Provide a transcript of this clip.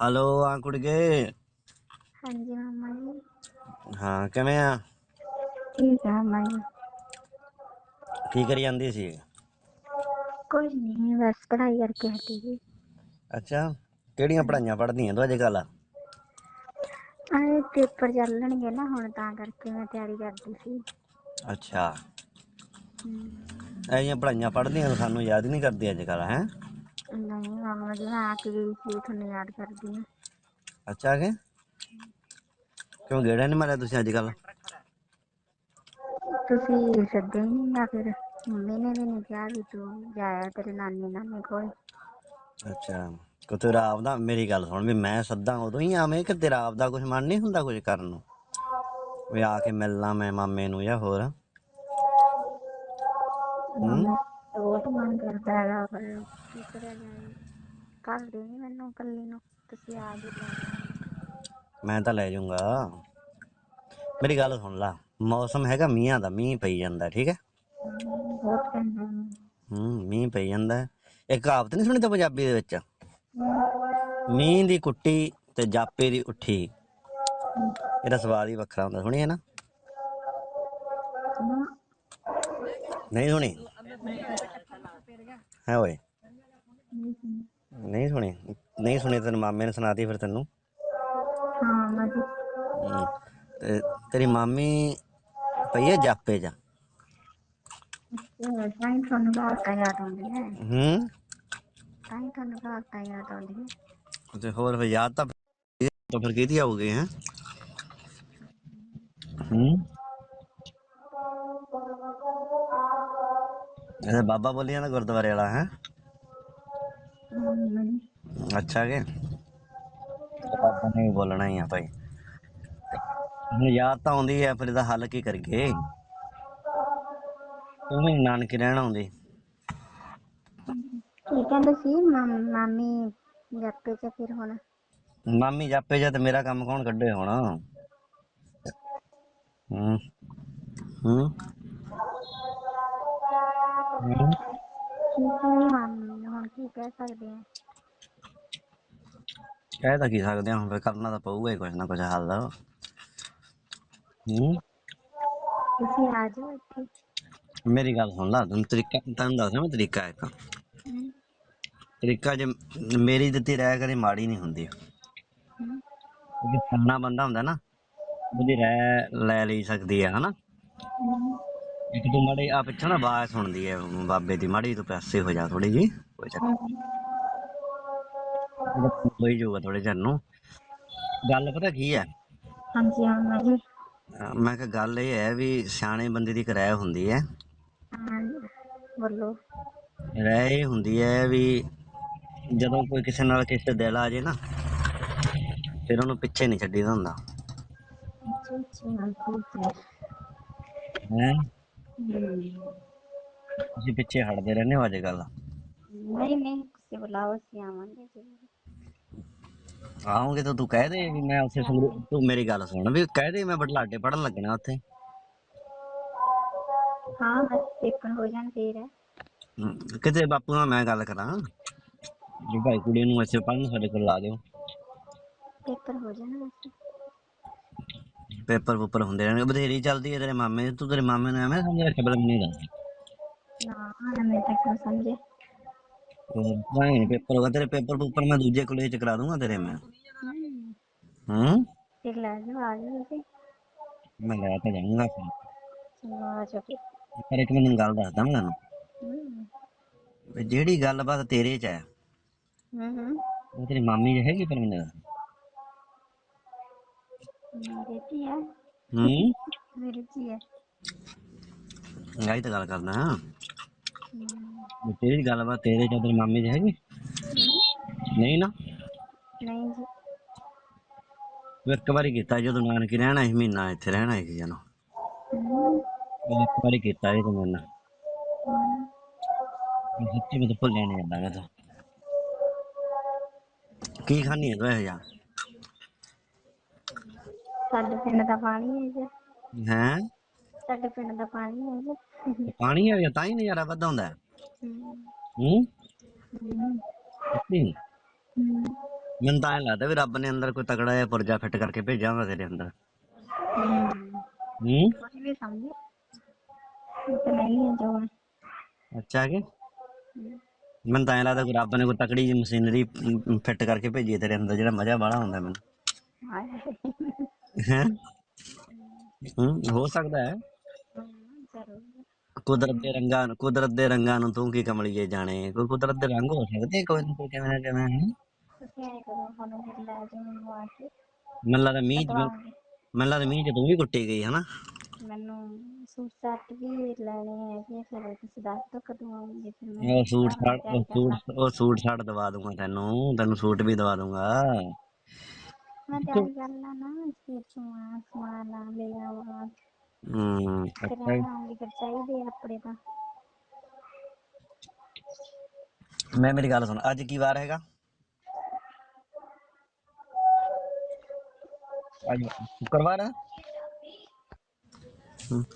Hello ਆ ਕੁੜਗੇ ਹਾਂਜੀ ਮਾਮਾ ਜੀ। ਹਾਂ ਕਿਵੇਂ ਆ? ਠੀਕ ਆ ਮਾਮਾ ਜੀ। ਕੀ ਕਰੀ ਜਾਂਦੀ ਸੀ? ਕੁਝ ਨਹੀਂ ਬਸ ਪੜ੍ਹਾਈ ਕਰਕੇ ਹਟੀ ਜੀ ਅੱਛਾ ਕਿਹੜੀਆਂ ਪੜਾਈਆਂ ਪੜ੍ਹਦੀਆਂ ਤੂੰ ਅੱਜ ਕੱਲ? ਆਏ ਪੇਪਰ ਚੱਲਣਗੇ ਨਾ ਹੁਣ ਤਾਂ ਕਰਕੇ ਮੈਂ ਤਿਆਰੀ ਕਰਦੀ ਸੀ। ਅੱਛਾ। ਹਮ, ਜਿਹੀਆਂ ਪੜਾਈਆਂ ਪੜ੍ਹਦੀਆਂ ਸਾਨੂੰ ਯਾਦ ਹੀ ਨਹੀਂ ਕਰਦੀ ਅੱਜ ਕੱਲ ਹੈ? ਨਹੀਂ ਮਾਮਾ ਜੀ ਮੈਂ ਆ ਕੇ ਗਈ ਸੀ ਤੁਹਾਨੂੰ ਯਾਦ ਕਰਦੀ ਹਾਂ। ਅੱਛਾ ਕਿ ਕਿਉਂ ਗੇੜਾ ਨਹੀਂ ਮਾਰਿਆ ਤੁਸੀਂ ਅੱਜ ਕੱਲ ਤੁਸੀਂ ਸੱਦੇ ਹੀ ਨਹੀਂ ਜਾਂ ਫਿਰ ਮੰਮੀ ਨੇ ਵੀ ਨਹੀਂ ਕਿਹਾ ਵੀ ਤੂੰ ਜਾਇਆ ਤੇਰੇ ਨਾਨੀ ਨਾਨੇ ਕੋਲ। ਅੱਛਾ ਕੋ ਤੇਰਾ ਆਪਦਾ ਮੇਰੀ ਗੱਲ ਸੁਣ ਵੀ ਮੈਂ ਸੱਦਾ ਉਦੋਂ ਹੀ ਆਵੇਂ ਕਿ ਤੇਰਾ ਆਪਦਾ ਕੁਝ ਮਨ ਨਹੀਂ ਹੁੰਦਾ ਕੁਝ ਕਰਨ ਨੂੰ? ਵੀ ਆ ਕੇ ਮਿਲਣਾ ਮੈਂ ਮਾਮੇ ਨੂੰ ਜਾਂ ਹੋਰ। ਹੂੰ? ਬਹੁਤ ਮਨ ਕਰਦਾ ਹੈਗਾ ਪਰ ਕੀ ਕਰਿਆ ਜਾਏ ਕੱਲ ਦੇ ਨੀ ਮੈਨੂੰ ਕੱਲੀ ਨੂੰ ਤੁਸੀਂ ਆ ਜੀ ਮੈਂ ਤਾਂ ਲੈ ਜਾਊਂਗਾ। ਮੇਰੀ ਗੱਲ ਸੁਣ ਲਾ ਮੌਸਮ ਹੈਗਾ ਮੀਂਹਾਂ ਦਾ ਮੀਂਹ ਪਈ ਜਾਂਦਾ ਠੀਕ ਹੈ? ਬਹੁਤ ਕਹਿੰਦਾ ਹੂੰ ਮੀਂਹ ਪਈ ਜਾਂਦਾ। ਹੈ। ਇੱਕ ਕਹਾਵਤ ਨਹੀਂ ਸੁਣੀ ਤਾਂ ਪੰਜਾਬੀ ਦੇ ਵਿੱਚ? ਮੀਂਹ ਦੀ ਕੁੱਟੀ ਤੇ ਜਾਪੇ ਦੀ ਉੱਠੀ। ਇਹਦਾ ਸਵਾਦ ਹੀ ਵੱਖਰਾ ਹੁੰਦਾ ਸੁਣੀ ਹੈ ਨਾ। ਨਹੀਂ ਸੁਣੀ? ਹੈ ਓਏ। ਨਹੀਂ ਸੁਣੀ। ਨਹੀਂ ਸੁਣੀ ਤੈਨੂੰ ਮਾਮੇ ਨੇ ਸੁਣਾਤੀ ਫਿਰ ਤੈਨੂੰ? ਹਾਂ ਮੈਂ ਜੀ ਹੂੰ। ਤੇ ਤੇਰੀ ਮਾਮੀ ਪਈ ਹੈ ਜਾਪੇ ਜਾ ਇਹ ਤਾਂ ਹੀ ਤੁਹਾਨੂੰ ਬਾਤਾਂ ਯਾਦ ਆਉਂਦੀ ਹੈ। ਹੂੰ। ਤਾਂ ਹੀ ਤੁਹਾਨੂੰ ਬਾਤਾਂ ਯਾਦ ਆਉਂਦੀ ਹੈ। ਤੇ ਹੋਰ ਫਿਰ ਯਾਦ ਤਾਂ ਤਾਂ ਫਿਰ ਕਿਹਦੀ ਆਉਗੇ ਹੈ? ਹੂੰ। ਇਹ ਬਾਬਾ ਬੋਲੀ ਜਾਂਦਾ ਗੁਰਦੁਆਰੇ ਵਾਲਾ ਹੈ? ਅੱਛਾ ਕੇ? ਬਾਬਾ ਨੇ ਬੋਲਣਾ ਹੀ ਆ ਭਾਈ। ਹੁਣ ਯਾਦ ਤਾਂ ਆਉਂਦੀ ਹੈ ਫਿਰ ਇਹਦਾ ਹੱਲ ਕੀ ਕਰੀਏ? ਤੂੰ ਵੀ ਨਾਨਕੇ ਰਹਿਣ ਆਉਂਦੀ। ਕੀ ਕਹਿੰਦੇ ਸੀ? ਮਾਮ- ਮਾਮੀ ਜੱਪੇ ਚ ਫਿਰ ਹੁਣ? ਮਾਮੀ ਜਾਪੇ ਜਾ ਤੇ ਮੇਰਾ ਕੰਮ ਕੌਣ ਕੱਢੇ ਹੁਣ? ਹੂੰ। ਹੂੰ। ਕੀ ਕੀ ਮਾਮੀ ਹੁਣ ਕੀ ਕਹਿ ਸਕਦੇ ਆ ਕਹਿ ਤਾਂ ਕੀ ਸਕਦੇ ਹਾਂ ਹੁਣ ਫਿਰ ਕਰਨਾ ਤਾਂ ਪਊਗਾ ਹੀ ਕੁਛ ਨਾ ਕੁਛ ਹੱਲ। ਹੂੰ। ਤੁਸੀਂ ਆ ਜਾਓ ਇੱਥੇ। ਮੇਰੀ ਗੱਲ ਸੁਣ ਲਾ ਤੈਨੂੰ ਤਰੀਕਾ ਤੈਨੂੰ ਦੱਸਦਾ ਮੈਂ ਤਰੀਕਾ ਇੱਕ। ਹਮ, ਤਰੀਕਾ ਜੇ ਮੇਰੀ ਦਿੱਤੀ ਰਾਇ ਕਦੇ ਮਾੜੀ ਨਹੀਂ ਹੁੰਦੀ। ਹਮ, ਕਿਉਂਕਿ ਸਿਆਣਾ ਬੰਦਾ ਹੁੰਦਾ ਨਾ ਉਹਦੀ ਰਾਇ ਲੈ ਲਈ ਸਕਦੀ ਹੈ ਹਨਾ। ਹਮ, ਇੱਕ ਤੂੰ ਮਾੜੀ ਆ ਪਿੱਛੋਂ ਨਾ ਆਵਾਜ਼ ਸੁਣਦੀ ਹੈ ਬਾਬੇ ਦੀ ਮਾੜੀ ਤੂੰ ਪੈਸੇ ਹੋ ਜਾ ਥੋੜੀ ਜੀ ਕੋਈ ਚੱਕਰ। ਹੋਈ ਜਾਊਗਾ ਥੋੜੇ ਚਿਰ ਨੂੰ। ਗੱਲ ਪਤਾ ਕੀ ਹੈ? ਹਾਂਜੀ ਜੀ ਅਹ ਮੈਂ ਕਿਹਾ ਗੱਲ ਇਹ ਹੈ ਵੀ ਸਿਆਣੇ ਬੰਦੇ ਦੀ ਕਿਰਾਇਆ ਹੁੰਦੀ ਹੈ। ਹਾਂ ਬੋਲੋ। ਰਾਇ ਇਹ ਹੁੰਦੀ ਹੈ ਵੀ ਜਦੋਂ ਕੋਈ ਕਿਸੇ ਨਾਲ ਕਿਸੇ ਦਿਲ ਆ ਜੇ ਨਾ ਫਿਰ ਉਹਨੂੰ ਪਿੱਛੇ ਨਹੀਂ ਛੱਡੀਦਾ ਹੁੰਦਾ। ਹਾਂ, ਹੈ। ਹੈ? ਤੁਸੀਂ ਪਿੱਛੇ ਹਟਦੇ ਰਹਿੰਦੇ ਹੋ ਅੱਜ ਕੱਲ ਨਹੀਂ ਨਹੀਂ ਤੁਸੀਂ ਬੁਲਾਓ ਅਸੀਂ ਆਵਾਂਗੇ ਜ਼ਰੂਰ। ਆਉਂਗੇ ਤਾਂ ਤੂੰ ਕਹਿ ਦੇ ਵੀ ਮੈਂ ਉੱਥੇ ਤੂੰ ਮੇਰੀ ਗੱਲ ਸੁਣ ਵੀ ਕਹਿ ਦੇ ਮੈਂ ਬਟਲਾਡੇ ਪੜਨ ਲੱਗਣਾ ਉੱਥੇ। ਹਾਂ ਬਸ ਪੇਪਰ ਹੋ ਜਾਣ ਫੇਰ ਹੈ। ਹਮ, ਕਿਤੇ ਬਾਪੂ ਨਾਲ ਮੈਂ ਗੱਲ ਕਰਾਂ। ਜੀ ਭਾਈ ਕੁੜੀ ਨੂੰ ਇੱਥੇ ਪੜਨ ਸਾਡੇ ਕੋਲ ਲਾ ਦਿਓ। ਪੇਪਰ ਹੋ ਜਾਣ ਬਸ। ਪੇਪਰ ਪੂਪਰ ਹੁੰਦੇ ਰਹਿਣਗੇ ਬਥੇਰੀ ਚੱਲਦੀ ਹੈ ਤੇਰੇ ਮਾਮੇ ਦੀ। ਤੂੰ ਤੇਰੇ ਮਾਮੇ ਨੂੰ ਐਵੇਂ ਸਮਝ ਰੱਖਿਆ ਬਲ ਨਹੀਂ ਦੱਸ। ਨਾ ਮੈਂ ਤਾਂ ਕਿਉਂ ਸਮਝੇ ਨਹੀਂ ਪੇਪਰ ਹੋਗਾ ਤੇਰੇ ਪੇਪਰ ਮੈਂ ਦੂਜੇ ਕਾਲਜ ਚ ਕਰਾ ਦੂੰਗਾ ਤੇਰੇ ਮੈਂ। ਹਮ, ਹੂੰ? ਫਿਰ ਲੈ ਜਾਓ ਆ ਜਾਓ ਤੁਸੀਂ ਮੈਂ ਲੈ ਤਾਂ ਜਾਊਂਗਾ ਫਿਰ। ਚਲੋ ਆ ਜਾਓ ਫਿਰ। ਪਰ ਇੱਕ ਮੈਨੂੰ ਗੱਲ ਦੱਸਦਾ ਮੈਂ ਤੈਨੂੰ ਹਮ, ਵੀ ਜਿਹੜੀ ਗੱਲਬਾਤ ਤੇਰੇ ਚ ਹੈ ਹਮ ਹਮ ਉਹ ਤੇਰੀ ਮਾਮੀ ਦੀ ਹੈਗੀ ਪਰ ਮੈਨੂੰ ਦੱਸ। ਮੇਰੇ ਕੀ ਹੈ? ਹੂੰ ਮੇਰੇ ਕੀ ਹੈ ਆਹੀ ਤਾਂ ਗੱਲ ਕਰਦਾ ਹਾਂ। ਤੇਰੀ ਗੱਲਬਾਤ ਤੇਰੀ ਮਾਮੀ ਦੀ ਹੈਗੀ? ਨਹੀਂ। ਨਾ? ਨਹੀਂ ਜੀ। ਇੱਕ ਵਾਰੀ ਕੀਤਾ ਜਦੋਂ ਨਾਨਕੀ ਰਹਿਣਾ ਸੀ ਮਹੀਨਾ ਇੱਥੇ ਰਹਿਣਾ ਸੀ ਹਮ, ਉਹ ਇੱਕ ਵਾਰੀ ਕੀਤਾ ਸੀ ਤੂੰ ਮੈਂ ਸੱਚੀ ਮੈਂ ਤਾਂ ਭੁੱਲਿਆ ਨਹੀਂ ਜਾਂਦਾ ਮੈਂ ਤਾਂ ਕੀ ਖਾਣੀ ਹੈ ਤੂੰ ਇਹ ਜਾ ਸਾਡੇ ਪਿੰਡ ਦਾ ਪਾਣੀ ਹੈ ਜੀ। ਹੈ? ਸਾਡੇ ਪਿੰਡ ਦਾ ਪਾਣੀ ਹੈ ਜੀ। ਪਾਣੀ ਆ ਗਿਆ ਤਾਂ ਹੀ ਨਜ਼ਾਰਾ ਵੱਧ ਆਉਂਦਾ ਹੈ। ਹੂੰ। ਹਮ, ਮੈਨੂੰ ਤਾਂ ਲੱਗਦਾ ਵੀ ਰੱਬ ਨੇ ਅੰਦਰ ਕੋਈ ਤਕੜਾ ਜਿਹਾ ਪੁਰਜਾ ਫਿੱਟ ਕਰਕੇ ਭੇਜਿਆ ਹੁੰਦਾ ਤੇਰੇ ਅੰਦਰ। ਹੂੰ। ਵੀ ਸਮਝੇ। ਨਹੀਂ ਹੈ ਹੈ। ਅੱਛਾ ਕਿ? ਮੈਨੂੰ ਤਾਂ ਲੱਗਦਾ ਕੋਈ ਰੱਬ ਨੇ ਕੋਈ ਤਕੜੀ ਜਿਹੀ ਮਸ਼ੀਨਰੀ ਫਿੱਟ ਕਰਕੇ ਭੇਜੀ ਹੈ ਤੇਰੇ ਅੰਦਰ ਜਿਹੜਾ ਮਜ਼ਾ ਬਾਹਲਾ ਹੁੰਦਾ ਮੈਨੂੰ। ਹਾਏ। ਹੈ। ਹੂੰ ਹੋ ਸਕਦਾ ਹੈ। ਕੁਦਰਤ ਦੇ ਰੰਗਾਂ ਨੂੰ ਕੁਦਰਤ ਦੇ ਰੰਗਾਂ ਨੂੰ ਤੂੰ ਕੀ ਕਮਲੀਏ ਜਾਣੇ? ਕੋਈ ਕੁਦਰਤ ਦੇ ਰੰਗ ਹੋ ਸਕਦੇ? ਕੋਈ ਨਾ ਕੋਈ ਕਿਵੇਂ ਨਾ ਕਿਵੇਂ ਹੈਂ। ਮੈਨੂੰ ਲੱਗਦਾ ਮੀਂਹ ਮੈਨੂੰ ਲੱਗਦਾ ਤੂੰ ਵੀ ਕੁੱਟੀ ਗਈ ਹਨਾ? ਮੈਨੂੰ ਸੂਟ ਸਾਟ ਵੀ ਲੈਣੇ ਹੈਗੇ ਫਿਰ ਤੁਸੀਂ ਦੱਸ ਦਿਓ ਕਦੋਂ ਆਉਂਗੇ ਫਿਰ ਮੈਂ ਉਹ ਸੂਟ ਸਾਟ ਉਹ ਸੂਟ ਉਹ ਸੂਟ ਸਾਟ ਦਵਾ ਦੂੰਗਾ ਤੈਨੂੰ ਤੈਨੂੰ ਸੂਟ ਵੀ ਦਵਾ ਦੂੰਗਾ। ਮੈਂ ਤਿਆਰੀ ਕਰ ਲਾ ਨਾ ਫਿਰ ਸਮਾਨ ਸਮਾਨ ਆ ਲੈ ਆਵਾਂ ਹੂੰ ਫਿਰ ਅੱਛਾ ਜੀ। ਆਉਂਗੀ ਫਿਰ ਚਾਹੀਦੇ ਆ ਆਪਣੇ ਤਾਂ ਮੈਂ ਮੇਰੀ ਗੱਲ ਸੁਣ ਅੱਜ ਕੀ ਵਾਰ ਹੈਗਾ ਅੱਜ ਸ਼ੁੱਕਰਵਾਰ ਹੈ ਹੂੰ।